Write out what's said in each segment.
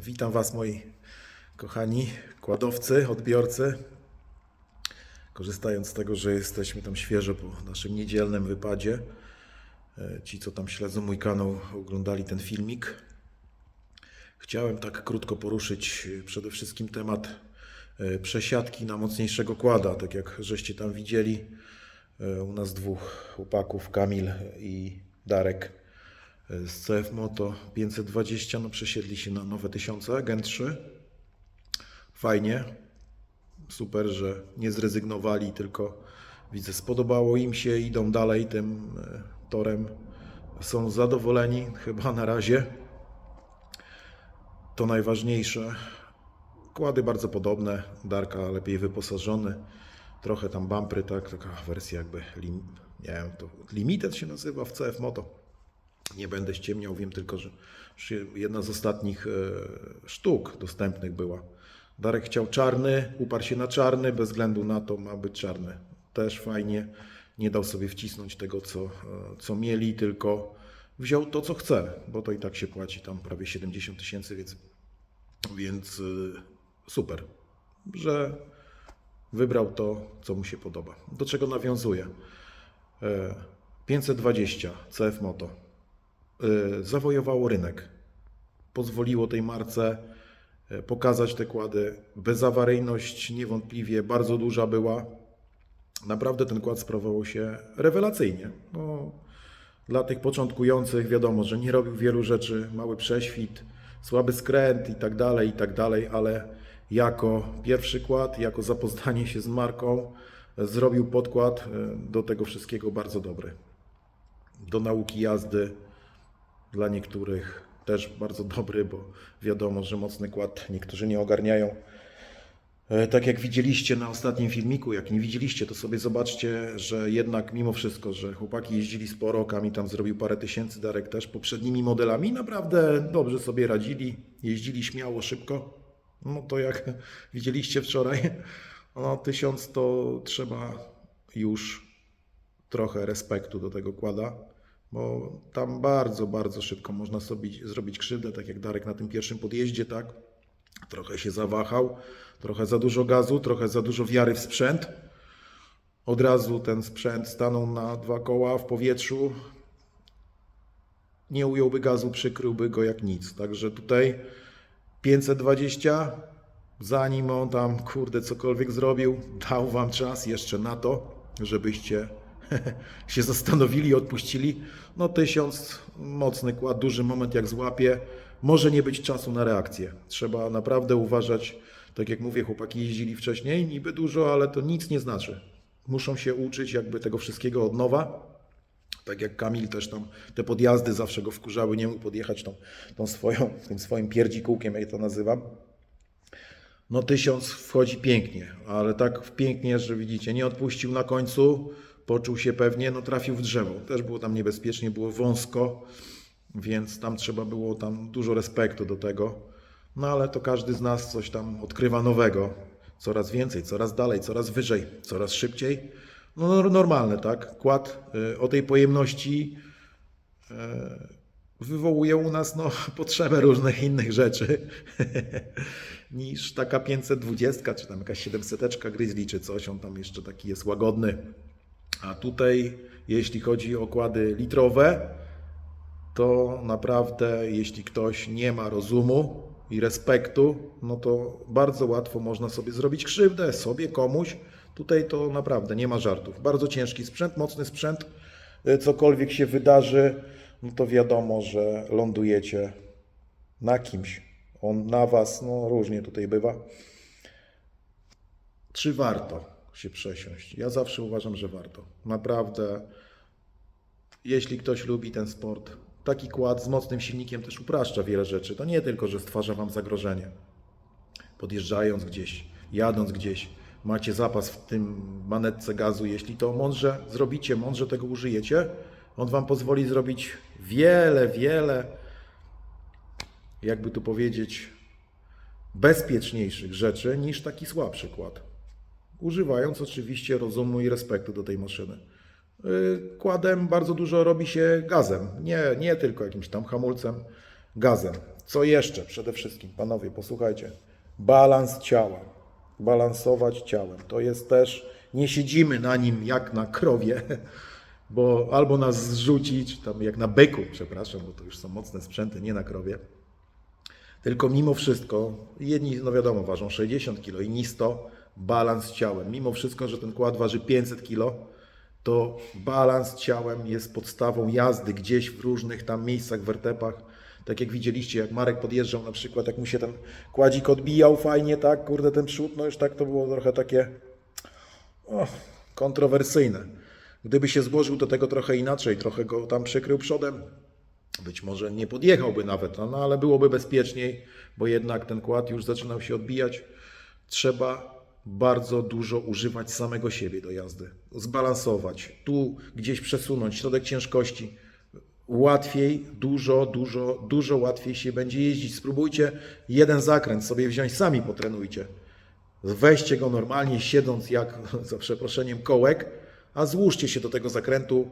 Witam Was, moi kochani kładowcy, odbiorcy. Korzystając z tego, że jesteśmy tam świeżo po naszym niedzielnym wypadzie, e, ci, co tam śledzą mój kanał, oglądali ten filmik. Chciałem tak krótko poruszyć e, przede wszystkim temat e, przesiadki na mocniejszego kłada. Tak jak żeście tam widzieli, u nas dwóch chłopaków, Kamil i Darek z CF Moto 520, no przesiedli się na nowe tysiące, Gen 3. Fajnie, super, że nie zrezygnowali, tylko widzę, spodobało im się, idą dalej tym e, torem, są zadowoleni chyba na razie. To najważniejsze. Kłady bardzo podobne, Darka lepiej wyposażony, trochę tam bumpry, tak, taka wersja jakby, lim, nie wiem, to Limited się nazywa w CF Moto. Nie będę ściemniał, wiem tylko, że jedna z ostatnich e, sztuk dostępnych była. Darek chciał czarny, uparł się na czarny, bez względu na to ma być czarny. Też fajnie, nie dał sobie wcisnąć tego, co, e, co mieli, tylko wziął to, co chce, bo to i tak się płaci tam prawie 70 tysięcy, więc, więc e, super, że wybrał to, co mu się podoba. Do czego nawiązuje? E, 520 CF Moto zawojowało rynek. Pozwoliło tej marce y, pokazać te kłady. Bezawaryjność niewątpliwie bardzo duża była. Naprawdę ten kład sprawował się rewelacyjnie. No, dla tych początkujących wiadomo, że nie robił wielu rzeczy, mały prześwit, słaby skręt i tak dalej, i tak dalej, ale jako pierwszy kład, jako zapoznanie się z marką, y, zrobił podkład y, do tego wszystkiego bardzo dobry do nauki jazdy dla niektórych też bardzo dobry, bo wiadomo, że mocny kład niektórzy nie ogarniają. E, Tak jak widzieliście na ostatnim filmiku, jak nie widzieliście, to sobie zobaczcie, że jednak mimo wszystko, że chłopaki jeździli sporo, Kami tam zrobił parę tysięcy, Darek też poprzednimi modelami, naprawdę dobrze sobie radzili, jeździli śmiało, szybko. No to jak widzieliście wczoraj, no tysiąc to trzeba już trochę respektu do tego kłada, bo tam bardzo, bardzo szybko można sobie zrobić krzywdę, tak jak Darek na tym pierwszym podjeździe, tak? Trochę się zawahał, trochę za dużo gazu, trochę za dużo wiary w sprzęt. Od razu ten sprzęt stanął na dwa koła w powietrzu. Nie ująłby gazu, przykryłby go jak nic. Także tutaj 520, zanim on tam, kurde, cokolwiek zrobił, dał wam czas jeszcze na to, żebyście się zastanowili odpuścili. No tysiąc, mocny kład, duży moment jak złapie, może nie być czasu na reakcję. Trzeba naprawdę uważać, tak jak mówię, chłopaki jeździli wcześniej, niby dużo, ale to nic nie znaczy. Muszą się uczyć jakby tego wszystkiego od nowa. Tak jak Kamil też tam te podjazdy zawsze go wkurzały, nie mógł podjechać tą, tą swoją, tym swoim pierdzikółkiem, jak to nazywam. No tysiąc wchodzi pięknie, ale tak pięknie, że widzicie, nie odpuścił na końcu, poczuł się pewnie, no trafił w drzewo. Też było tam niebezpiecznie, było wąsko, więc tam trzeba było tam dużo respektu do tego. No ale to każdy z nas coś tam odkrywa nowego. Coraz więcej, coraz dalej, coraz wyżej, coraz szybciej. No nor- normalne, tak? Kład y, o tej pojemności y, wywołuje u nas no, potrzebę różnych innych rzeczy niż taka 520 czy tam jakaś 700 Grizzly czy coś. On tam jeszcze taki jest łagodny. A tutaj, jeśli chodzi o kłady litrowe, to naprawdę, jeśli ktoś nie ma rozumu i respektu, no to bardzo łatwo można sobie zrobić krzywdę, sobie, komuś. Tutaj to naprawdę nie ma żartów. Bardzo ciężki sprzęt, mocny sprzęt. Y, Cokolwiek się wydarzy, no to wiadomo, że lądujecie na kimś. On na was, no różnie tutaj bywa. Czy warto się przesiąść? Ja zawsze uważam, że warto. Naprawdę, jeśli ktoś lubi ten sport, taki kład z mocnym silnikiem też upraszcza wiele rzeczy. To nie tylko, że stwarza Wam zagrożenie. Podjeżdżając gdzieś, jadąc gdzieś, macie zapas w tym manetce gazu. Jeśli to mądrze zrobicie, mądrze tego użyjecie, on Wam pozwoli zrobić wiele, wiele, jakby tu powiedzieć, bezpieczniejszych rzeczy niż taki słabszy kład. Używając oczywiście rozumu i respektu do tej maszyny. Y, Kładem bardzo dużo robi się gazem, nie, nie tylko jakimś tam hamulcem, gazem. Co jeszcze? Przede wszystkim, panowie, posłuchajcie. Balans ciała. Balansować ciałem. To jest też, nie siedzimy na nim jak na krowie, bo albo nas zrzuci, czy tam jak na byku, przepraszam, bo to już są mocne sprzęty, nie na krowie. Tylko mimo wszystko, jedni, no wiadomo, ważą 60 kg, inni 100, balans ciałem. Mimo wszystko, że ten kład waży 500 kg, to balans ciałem jest podstawą jazdy gdzieś w różnych tam miejscach, wertepach. Tak jak widzieliście, jak Marek podjeżdżał na przykład, jak mu się ten kładzik odbijał fajnie, tak, kurde, ten przód, no już tak to było trochę takie kontrowersyjne. Gdyby się złożył do tego trochę inaczej, trochę go tam przykrył przodem, być może nie podjechałby nawet, no, no ale byłoby bezpieczniej, bo jednak ten kład już zaczynał się odbijać. Trzeba bardzo dużo używać samego siebie do jazdy. Zbalansować, tu gdzieś przesunąć środek ciężkości. Łatwiej, dużo, dużo, dużo łatwiej się będzie jeździć. Spróbujcie jeden zakręt sobie wziąć, sami potrenujcie. Weźcie go normalnie, siedząc jak, za przeproszeniem, kołek, a złóżcie się do tego zakrętu,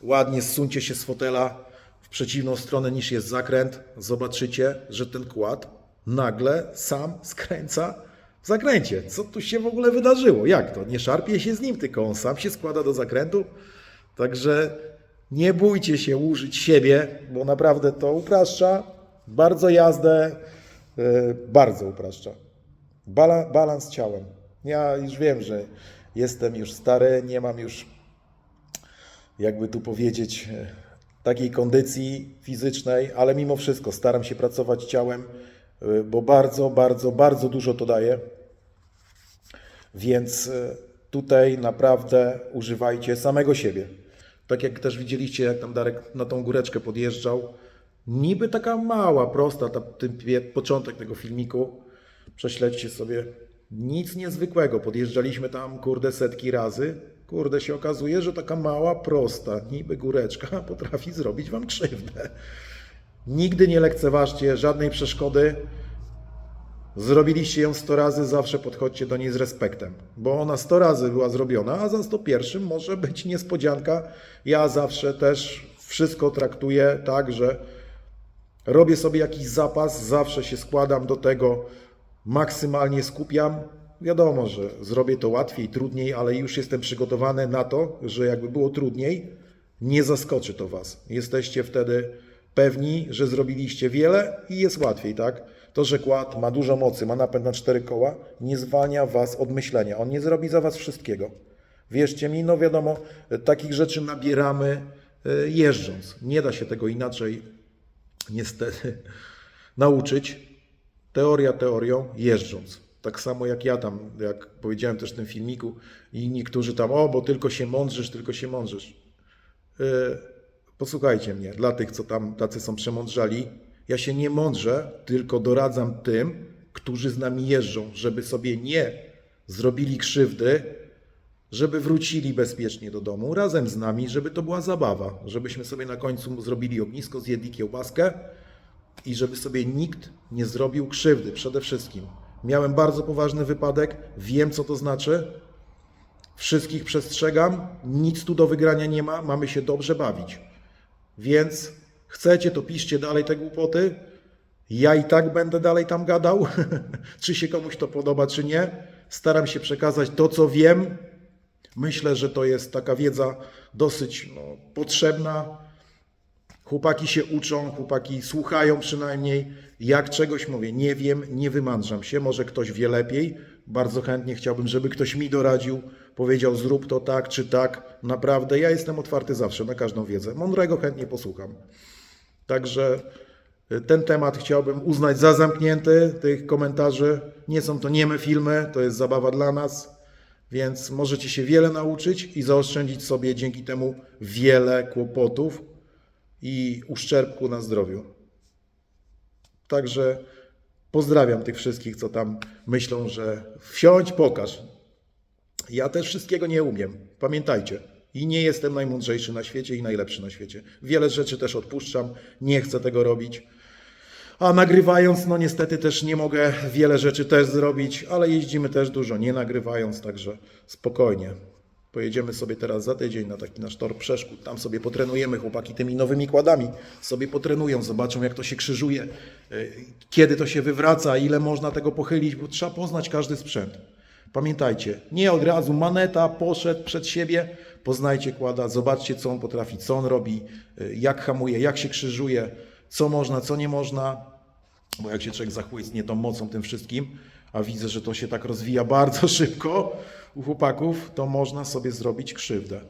ładnie zsuńcie się z fotela w przeciwną stronę niż jest zakręt. Zobaczycie, że ten kład nagle sam skręca zakręcie. Co tu się w ogóle wydarzyło? Jak to? Nie szarpie się z nim, tylko on sam się składa do zakrętu. Także nie bójcie się użyć siebie, bo naprawdę to upraszcza bardzo jazdę, yy, bardzo upraszcza. Bala, balans ciałem. Ja już wiem, że jestem już stary, nie mam już, jakby tu powiedzieć, e, takiej kondycji fizycznej, ale mimo wszystko staram się pracować ciałem, e, bo bardzo, bardzo, bardzo dużo to daje. Więc e, tutaj naprawdę używajcie samego siebie. Tak jak też widzieliście, jak tam Darek na tą góreczkę podjeżdżał. Niby taka mała, prosta, ta, ten początek tego filmiku. Prześledźcie sobie. Nic niezwykłego. Podjeżdżaliśmy tam, kurde, setki razy. Kurde, się okazuje, że taka mała, prosta, niby góreczka potrafi zrobić wam krzywdę. Nigdy nie lekceważcie żadnej przeszkody. Zrobiliście ją 100 razy, zawsze podchodźcie do niej z respektem, bo ona 100 razy była zrobiona, a za 101 może być niespodzianka. Ja zawsze też wszystko traktuję tak, że robię sobie jakiś zapas, zawsze się składam do tego, maksymalnie skupiam. Wiadomo, że zrobię to łatwiej, trudniej, ale już jestem przygotowany na to, że jakby było trudniej, nie zaskoczy to Was. Jesteście wtedy pewni, że zrobiliście wiele i jest łatwiej, tak? To, że kład ma dużo mocy, ma napęd na cztery koła, nie zwalnia Was od myślenia. On nie zrobi za Was wszystkiego. Wierzcie mi, no wiadomo, takich rzeczy nabieramy e, jeżdżąc. Nie da się tego inaczej niestety nauczyć. Teoria teorią, jeżdżąc. Tak samo jak ja tam, jak powiedziałem też w tym filmiku i niektórzy tam, o, bo tylko się mądrzysz, tylko się mądrzysz. Yy, posłuchajcie mnie, dla tych, co tam tacy są przemądrzali, ja się nie mądrzę, tylko doradzam tym, którzy z nami jeżdżą, żeby sobie nie zrobili krzywdy, żeby wrócili bezpiecznie do domu razem z nami, żeby to była zabawa, żebyśmy sobie na końcu zrobili ognisko, zjedli kiełbaskę i żeby sobie nikt nie zrobił krzywdy przede wszystkim. Miałem bardzo poważny wypadek, wiem co to znaczy. Wszystkich przestrzegam, nic tu do wygrania nie ma, mamy się dobrze bawić. Więc chcecie, to piszcie dalej te głupoty. Ja i tak będę dalej tam gadał, czy się komuś to podoba, czy nie. Staram się przekazać to, co wiem. Myślę, że to jest taka wiedza dosyć no, potrzebna. Chłopaki się uczą, chłopaki słuchają przynajmniej. Jak czegoś mówię, nie wiem, nie wymądrzam się. Może ktoś wie lepiej. Bardzo chętnie chciałbym, żeby ktoś mi doradził, powiedział zrób to tak czy tak. Naprawdę, ja jestem otwarty zawsze na każdą wiedzę. Mądrego chętnie posłucham. Także y, ten temat chciałbym uznać za zamknięty, tych komentarzy. Nie są to nieme filmy, to jest zabawa dla nas, więc możecie się wiele nauczyć i zaoszczędzić sobie dzięki temu wiele kłopotów i uszczerbku na zdrowiu. Także pozdrawiam tych wszystkich, co tam myślą, że wsiądź, pokaż. Ja też wszystkiego nie umiem. Pamiętajcie. I nie jestem najmądrzejszy na świecie i najlepszy na świecie. Wiele rzeczy też odpuszczam, nie chcę tego robić. A nagrywając, no niestety też nie mogę wiele rzeczy też zrobić, ale jeździmy też dużo, nie nagrywając, także spokojnie. Pojedziemy sobie teraz za tydzień na taki nasz tor przeszkód. Tam sobie potrenujemy, chłopaki tymi nowymi kładami sobie potrenują, zobaczą jak to się krzyżuje, y, kiedy to się wywraca, ile można tego pochylić, bo trzeba poznać każdy sprzęt. Pamiętajcie, nie od razu maneta poszedł przed siebie, poznajcie kłada, zobaczcie co on potrafi, co on robi, y, jak hamuje, jak się krzyżuje, co można, co nie można, bo jak się człowiek zachłysnie tą mocą tym wszystkim, a widzę, że to się tak rozwija bardzo szybko u chłopaków, to można sobie zrobić krzywdę.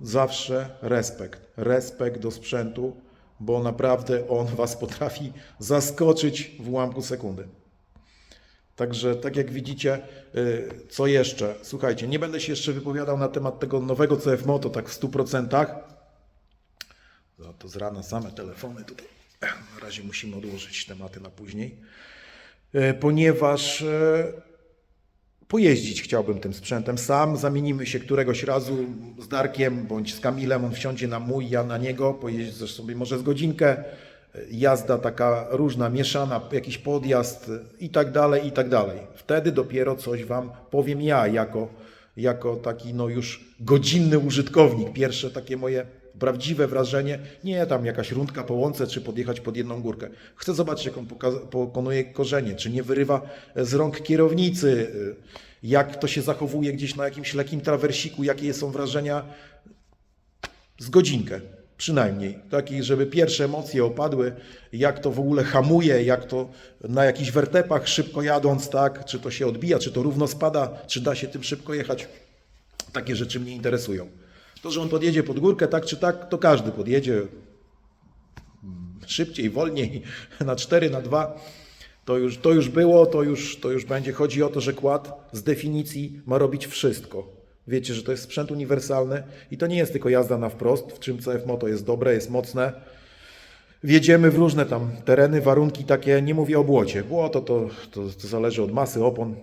Zawsze respekt. Respekt do sprzętu, bo naprawdę on was potrafi zaskoczyć w ułamku sekundy. Także tak jak widzicie, y, co jeszcze? Słuchajcie, nie będę się jeszcze wypowiadał na temat tego nowego CF Moto tak w 100%. No to z rana same telefony tutaj. Na razie musimy odłożyć tematy na później, E, ponieważ e, pojeździć chciałbym tym sprzętem sam. Zamienimy się któregoś razu z Darkiem bądź z Kamilem. On wsiądzie na mój, ja na niego. Pojeździsz sobie może z godzinkę. E, Jazda taka różna, mieszana, jakiś podjazd e, i tak dalej, i tak dalej. Wtedy dopiero coś Wam powiem ja jako, jako taki no już godzinny użytkownik. Pierwsze takie moje prawdziwe wrażenie, nie tam jakaś rundka po łące, czy podjechać pod jedną górkę. Chcę zobaczyć, jak on pokonuje korzenie, czy nie wyrywa z rąk kierownicy, y, jak to się zachowuje gdzieś na jakimś lekkim trawersiku, jakie są wrażenia z godzinkę. Przynajmniej, żeby pierwsze emocje opadły, jak to w ogóle hamuje, jak to na jakichś wertepach szybko jadąc, tak, czy to się odbija, czy to równo spada, czy da się tym szybko jechać. Takie rzeczy mnie interesują. To, że on podjedzie pod górkę, tak czy tak, to każdy podjedzie szybciej, wolniej, na 4, na 2. To już, to już było, to już, to już będzie. Chodzi o to, że kład z definicji ma robić wszystko. Wiecie, że to jest sprzęt uniwersalny i to nie jest tylko jazda na wprost, w czym CF Moto jest dobre, jest mocne. Wjedziemy w różne tam tereny, warunki takie, nie mówię o błocie. Błoto to, to, to zależy od masy opon,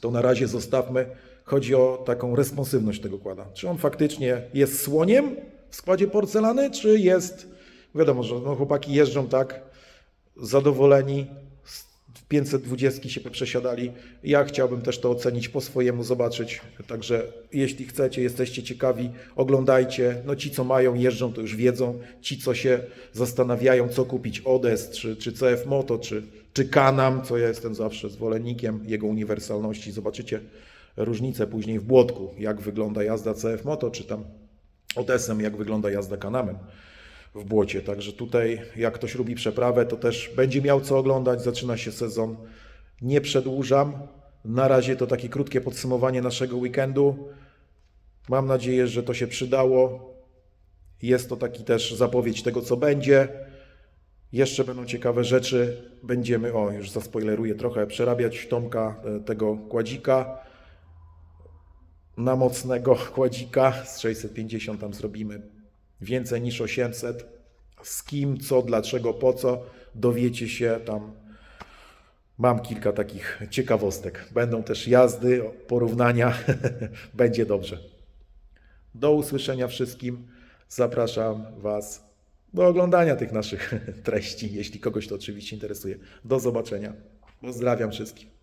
to na razie zostawmy. Chodzi o taką responsywność tego kłada. Czy on faktycznie jest słoniem w składzie porcelany, czy jest, wiadomo, że no chłopaki jeżdżą tak zadowoleni, 520 się przesiadali. Ja chciałbym też to ocenić po swojemu, zobaczyć. Także jeśli chcecie, jesteście ciekawi, oglądajcie. No ci, co mają, jeżdżą, to już wiedzą. Ci, co się zastanawiają, co kupić, Odes, czy, czy CF Moto, czy, czy Kanam, co ja jestem zawsze zwolennikiem jego uniwersalności. Zobaczycie różnicę później w błotku, jak wygląda jazda CF Moto, czy tam Odesem, jak wygląda jazda Kanamem w błocie. Także tutaj, jak ktoś lubi przeprawę, to też będzie miał co oglądać. Zaczyna się sezon. Nie przedłużam. Na razie to takie krótkie podsumowanie naszego weekendu. Mam nadzieję, że to się przydało. Jest to taki też zapowiedź tego, co będzie. Jeszcze będą ciekawe rzeczy. Będziemy, o już zaspoileruję trochę, przerabiać Tomka e, tego kładzika na mocnego kładzika z 650 tam zrobimy więcej niż 800. Z kim, co, dlaczego, po co, dowiecie się tam. Mam kilka takich ciekawostek. Będą też jazdy, porównania. Będzie dobrze. Do usłyszenia wszystkim. Zapraszam Was do oglądania tych naszych treści, jeśli kogoś to oczywiście interesuje. Do zobaczenia. Pozdrawiam wszystkich.